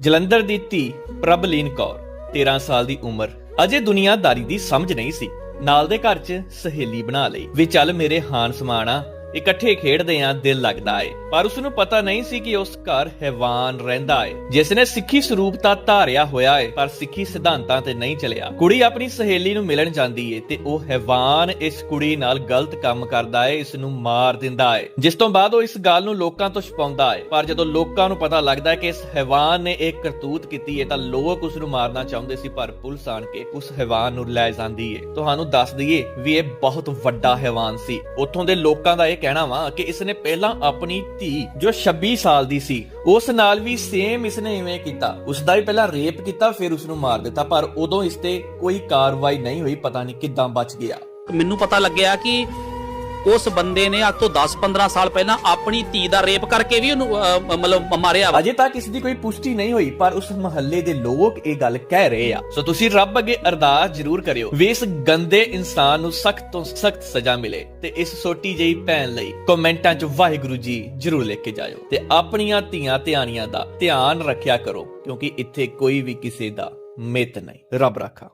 ਜਲੰਧਰ ਦੀ ਧੀ ਪ੍ਰਭਲੀਨ ਕੌਰ 13 ਸਾਲ ਦੀ ਉਮਰ, ਅਜੇ ਦੁਨੀਆਦਾਰੀ ਦੀ ਸਮਝ ਨਹੀਂ ਸੀ। ਨਾਲ ਦੇ ਘਰ 'ਚ ਸਹੇਲੀ ਬਣਾ ਲਈ। ਵੀ ਚੱਲ ਮੇਰੇ ਹਾਨ ਸਮਾਣਾ ਇਕੱਠੇ ਖੇਡਦੇ ਆਂ ਦਿਲ ਲੱਗਦਾ ਏ। ਪਰ ਉਸ ਨੂੰ ਪਤਾ ਨਹੀਂ ਸੀ ਕਿ ਉਸ ਘਰ ਹੈਵਾਨ ਰਹਿੰਦਾ ਏ। ਜਿਸ ਨੇ ਸਿੱਖੀ ਸਰੂਪਤਾ ਧਾਰਿਆ ਹੋਇਆ ਏ, ਪਰ ਸਿੱਖੀ ਸਿਧਾਂਤਾਂ ਤੇ ਨਹੀਂ ਚੱਲਿਆ। ਕੁੜੀ ਆਪਣੀ ਸਹੇਲੀ ਨੂੰ ਮਿਲਣ ਜਾਂਦੀ ਏ ਤੇ ਉਹ ਹੈਵਾਨ ਇਸ ਕੁੜੀ ਨਾਲ ਗਲਤ ਕੰਮ ਕਰਦਾ ਏ ਇਸ ਨੂੰ ਮਾਰ ਦਿੰਦਾ ਏ। ਜਿਸ ਤੋਂ ਬਾਅਦ ਉਹ ਇਸ ਗੱਲ ਨੂੰ ਲੋਕਾਂ ਤੋਂ ਛੁਪਾਉਂਦਾ ਏ। ਪਰ ਜਦੋਂ ਲੋਕਾਂ ਨੂੰ ਪਤਾ ਲੱਗਦਾ ਹੈ ਕਿ ਇਸ ਹੈਵਾਨ ਨੇ ਇਹ ਕਰਤੂਤ ਕੀਤੀ ਏ, ਤਾਂ ਲੋਕ ਉਸ ਨੂੰ ਮਾਰਨਾ ਚਾਹੁੰਦੇ ਸੀ, ਪਰ ਪੁਲਿਸ ਆਣ ਕੇ ਉਸ ਹੈਵਾਨ ਨੂੰ ਲੈ ਜਾਂਦੀ ਏ। ਤੁਹਾਨੂੰ ਦੱਸ ਦਈਏ ਵੀ ਇਹ ਬਹੁਤ ਵੱਡਾ ਹੈਵਾਨ ਸੀ। ਉੱਥੋਂ ਦੇ ਲੋਕਾਂ ਦਾ ਇਹ ਕਹਿਣਾ ਵਾ ਕਿ ਇਸ ਨੇ ਪਹਿਲਾਂ ਆਪਣੀ ਧੀ, ਜੋ 26 ਸਾਲ ਦੀ ਸੀ, ਉਸ ਨਾਲ ਵੀ ਸੇਮ ਇਸ ਨੇ ਇਵੇਂ ਕੀਤਾ। ਉਸ ਦਾ ਵੀ ਪਹਿਲਾਂ ਰੇਪ ਕੀਤਾ, ਫਿਰ ਉਸ ਨੂੰ ਮਾਰ ਦਿੱਤਾ, ਪਰ ਉਦੋਂ ਇਸ ਤੇ ਕੋਈ ਕਾਰਵਾਈ ਨਹੀਂ ਹੋਈ, ਪਤਾ ਨਹੀਂ ਕਿੱਦਾਂ ਬਚ ਗਿਆ। ਮੈਨੂੰ ਪਤਾ ਲੱਗਿਆ ਕਿ ਉਸ ਬੰਦੇ ਨੇ ਅੱਜ ਤੋਂ 10-15 ਸਾਲ ਪਹਿਲਾਂ ਆਪਣੀ ਧੀ ਦਾ ਰੇਪ ਕਰਕੇ ਵੀ ਉਹਨੂੰ ਮਤਲਬ ਮਾਰਿਆ ਅਜੇ ਤੱਕ ਇਸ ਦੀ ਕੋਈ ਪੁਸ਼ਟੀ ਨਹੀਂ ਹੋਈ, ਪਰ ਉਸ ਮਹੱਲੇ ਦੇ ਲੋਕ ਇਹ ਗੱਲ ਕਹਿ ਰਹੇ ਆ। ਸੋ ਤੁਸੀਂ ਰੱਬ ਅੱਗੇ ਅਰਦਾਸ ਜ਼ਰੂਰ ਕਰਿਓ ਵੀ ਇਸ ਗੰਦੇ ਇਨਸਾਨ ਨੂੰ ਸਖਤ ਤੋਂ ਸਖਤ ਸਜ਼ਾ ਮਿਲੇ ਤੇ ਇਸ ਛੋਟੀ ਜਿਹੀ ਭੈਣ ਲਈ ਕਮੈਂਟਾਂ 'ਚ ਵਾਹਿਗੁਰੂ ਜੀ ਜ਼ਰੂਰ ਲਿਖ ਕੇ ਜਾਇਓ ਤੇ ਆਪਣੀਆਂ ਧੀਆਂ ਧਿਆਣੀਆਂ ਦਾ ਧਿਆਨ ਰੱਖਿਆ ਕਰੋ, ਕਿਉਂਕਿ ਇੱਥੇ ਕੋਈ ਵੀ ਕਿਸੇ ਦਾ ਮਿੱਤ ਨਹੀਂ। ਰੱਬ ਰੱਖਾ।